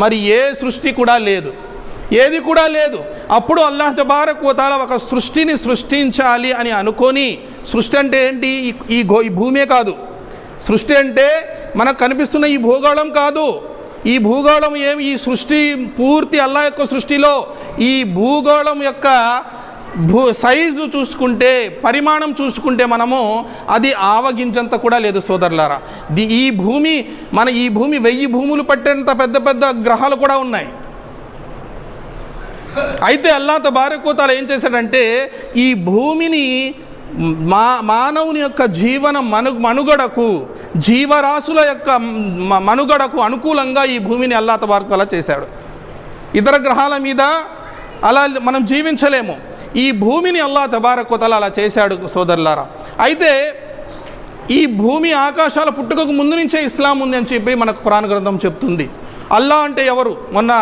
మరి ఏ సృష్టి కూడా లేదు. ఏది కూడా లేదు. అప్పుడు అల్లాహ్ తబారక్ ఒక సృష్టిని సృష్టించాలి అని అనుకొని సృష్టి అంటే ఏంటి? ఈ- ఈ గో ఈ భూమే కాదు. సృష్టి అంటే మనకు కనిపిస్తున్న ఈ భూగోళం కాదు. ఈ భూగోళం ఏమి? ఈ సృష్టి పూర్తి అల్లా యొక్క సృష్టిలో ఈ భూగోళం యొక్క భూ సైజు చూసుకుంటే పరిమాణం చూసుకుంటే మనము అది ఆవగించంత కూడా లేదు సోదరులారా. ది ఈ భూమి మన ఈ భూమి వెయ్యి భూములు పట్టేంత పెద్ద పెద్ద గ్రహాలు కూడా ఉన్నాయి. అయితే అల్లాత తబారకోతాలు ఏం చేశాడంటే ఈ భూమిని మా మానవుని యొక్క జీవన మను మనుగడకు జీవరాశుల యొక్క మనుగడకు అనుకూలంగా ఈ భూమిని అల్లాత తబారకోలా చేశాడు. ఇతర గ్రహాల మీద అలా మనం జీవించలేము. ఈ భూమిని అల్లా తబారకోతల అలా చేశాడు సోదరులారా. అయితే ఈ భూమి ఆకాశాల పుట్టుకకు ముందు నుంచే ఇస్లాం ఉంది అని చెప్పి మనకు పురాణ గ్రంథం చెప్తుంది. అల్లా అంటే ఎవరు? మొన్న